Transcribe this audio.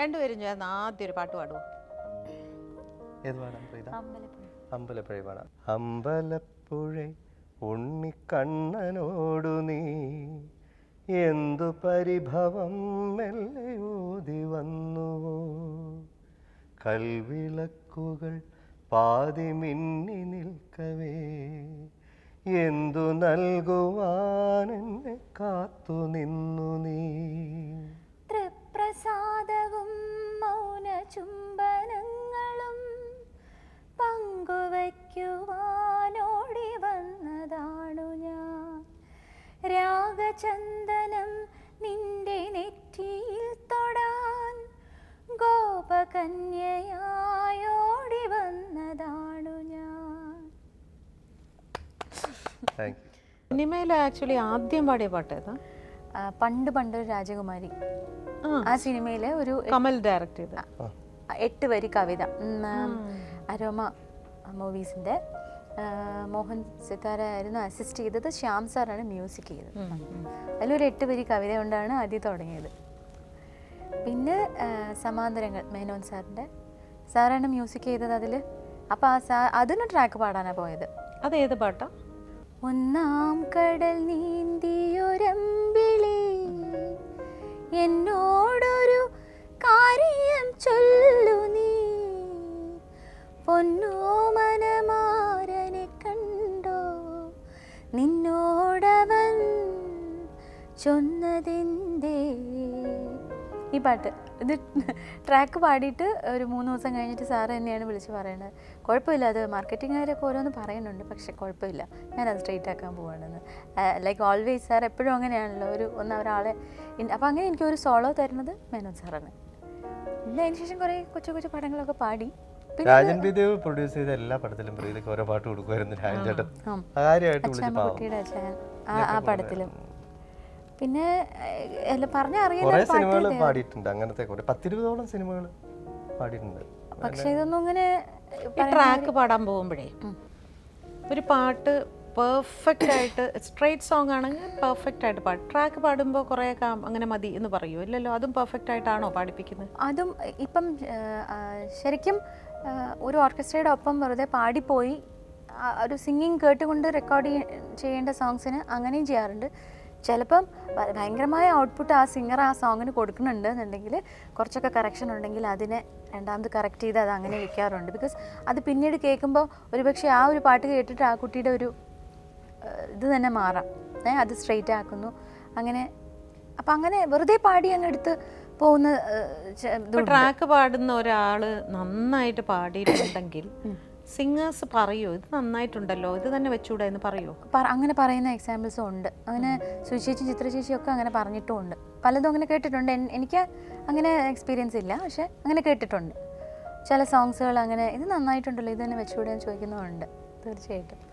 രണ്ടുപേരും ചേർന്ന് ആദ്യം ഒരു പാട്ട് പാടുമോ ഏത് അമ്പലപ്പുഴ പാടാം. അമ്പലപ്പുഴ ഉണ്ണിക്കണ്ണനോടു നീ എന്തു പരിഭവം മെല്ലെ ഊതി വന്നുവോ? കൽവിളക്കുകൾ പാതി മിന്നി നിൽക്കവേ. എന്തു നൽകുവാൻ എന്നെ കാത്തു നിന്നു നീ? സിനിമയിൽ ആക്ച്വലി ആദ്യം പാടിയ പാട്ട് ഏതാ? പണ്ട് പണ്ട് പണ്ടൊരു രാജകുമാരി. ആ. സിനിമയിലെ ഒരു കമൽ ഡയറക്ട് ചെയ്ത. എട്ട് വരി കവിത. അരോമ മൂവീസിന്റെ മോഹൻ സിത്താര ആയിരുന്നു അസിസ്റ്റ് ചെയ്തത്. ശ്യാം സാറാണ് മ്യൂസിക് ചെയ്തത്. അതിലൊരു എട്ട് വരി കവിത കൊണ്ടാണ് ആദ്യം തുടങ്ങിയത്. പിന്നെ സമാന്തരങ്ങൾ മേനോൻ സാറിന്റെ. സാറാണ് മ്യൂസിക് ചെയ്തത് അതിൽ അപ്പോൾ ആ സാ അതിന് ട്രാക്ക് പാടാനാണ് പോയത്. അത് ഏത് പാട്ടാ? ഒന്നാം കടൽ നീന്തിയൊരമ്പിളി. എന്നോടൊരു കാര്യം ചൊല്ലു നീ. പൊന്നോ മനമാരനെ കണ്ടോ? നിന്നോടവൻ ചൊന്നതെന്തേ? ഈ പാട്ട്. ഇത് ട്രാക്ക് പാടിയിട്ട് ഒരു മൂന്ന് ദിവസം കഴിഞ്ഞിട്ട് സാറ് തന്നെയാണ് വിളിച്ച് പറയുന്നത് കുഴപ്പമില്ല അത് മാർക്കറ്റിംഗുകാരൊക്കെ ഓരോന്ന് പറയുന്നുണ്ട് പക്ഷെ കുഴപ്പമില്ല. ഞാനത് സ്ട്രെയിറ്റ് ആക്കാൻ പോവാണെന്ന്. ലൈക്ക് ഓൾവേസ് സാർ എപ്പോഴും അങ്ങനെയാണല്ലോ ഒരു ഒന്ന് ഒരാളെ അപ്പോൾ അങ്ങനെ എനിക്ക് ഒരു സോളോ തരുന്നത് മേനോൻ സാറാണ്. പിന്നെ അതിന് ശേഷം കുറേ കൊച്ചു കൊച്ചു പടങ്ങളൊക്കെ പാടി. രാജൻ ബിദേവ് പ്രൊഡ്യൂസ് ചെയ്ത എല്ലാ പടത്തിലും പ്രീതിക്ക് ഓരോ പാട്ട് കൊടുക്കുമായിരുന്നു രാജൻ ചേട്ടൻ. ആ പടത്തിലും. പിന്നെ പറഞ്ഞറിയുന്ന സിനിമകൾ. പാടിയിട്ടുണ്ട്. അങ്ങനത്തെ കുറെ പത്തിരുപതോളം സിനിമകൾ പാടിയിട്ടുണ്ട്. പക്ഷെ ഇതൊന്നും ഇങ്ങനെ ട്രാക്ക് പാടാൻ പോകുമ്പോഴേ ഒരു പാട്ട് പെർഫെക്റ്റ് ആയിട്ട് സ്ട്രേറ്റ് സോങ് ആണെങ്കിൽ പെർഫെക്റ്റ് ആയിട്ട് പാടും ട്രാക്ക് പാടുമ്പോൾ കുറേ അങ്ങനെ മതി എന്ന് പറയൂ. ഇല്ലല്ലോ അതും പെർഫെക്റ്റ് ആയിട്ടാണോ പാടിപ്പിക്കുന്നത്? അതും ഇപ്പം ശരിക്കും ഒരു ഓർക്കസ്ട്രയുടെ ഒപ്പം വെറുതെ പാടിപ്പോയി ഒരു സിംഗിങ് കേട്ടുകൊണ്ട് റെക്കോർഡ് ചെയ്യേണ്ട സോങ്സിന് അങ്ങനെയും ചെയ്യാറുണ്ട്. ചിലപ്പം ഭയങ്കരമായ ഔട്ട്പുട്ട് ആ സിംഗർ ആ സോങ്ങിന് കൊടുക്കുന്നുണ്ട് എന്നുണ്ടെങ്കിൽ കുറച്ചൊക്കെ കറക്ഷൻ ഉണ്ടെങ്കിൽ അതിനെ രണ്ടാമത് കറക്റ്റ് ചെയ്ത് അത് അങ്ങനെ വെക്കാറുണ്ട്. ബിക്കോസ് അത് പിന്നീട് കേൾക്കുമ്പോൾ ഒരുപക്ഷെ ആ ഒരു പാട്ട് കേട്ടിട്ട് ആ കുട്ടിയുടെ ഒരു ഇത് തന്നെ മാറാം. ഏഹ് അത് സ്ട്രെയിറ്റ് ആക്കുന്നു. അങ്ങനെ അപ്പം അങ്ങനെ വെറുതെ പാടി അങ്ങ് എടുത്ത് പോകുന്ന. ട്രാക്ക് പാടുന്ന ഒരാൾ നന്നായിട്ട് പാടിയിട്ടുണ്ടെങ്കിൽ സിംഗേഴ്സ് പറയോ ഇത് നന്നായിട്ടുണ്ടല്ലോ ഇത് തന്നെ വെച്ചൂടെ എന്ന് പറയൂ. പറ- അങ്ങനെ പറയുന്ന എക്സാമ്പിൾസും ഉണ്ട്. അങ്ങനെ സുശേഷി ചിത്രശേഷിയും ഒക്കെ അങ്ങനെ പറഞ്ഞിട്ടും ഉണ്ട്. പലതും അങ്ങനെ കേട്ടിട്ടുണ്ട്. എനിക്ക് അങ്ങനെ എക്സ്പീരിയൻസ് ഇല്ല പക്ഷെ അങ്ങനെ കേട്ടിട്ടുണ്ട്. ചില സോങ്സുകൾ അങ്ങനെ ഇത് നന്നായിട്ടുണ്ടല്ലോ ഇത് തന്നെ വെച്ചുകൂടെ എന്ന് ചോദിക്കുന്നതുണ്ട് തീർച്ചയായിട്ടും.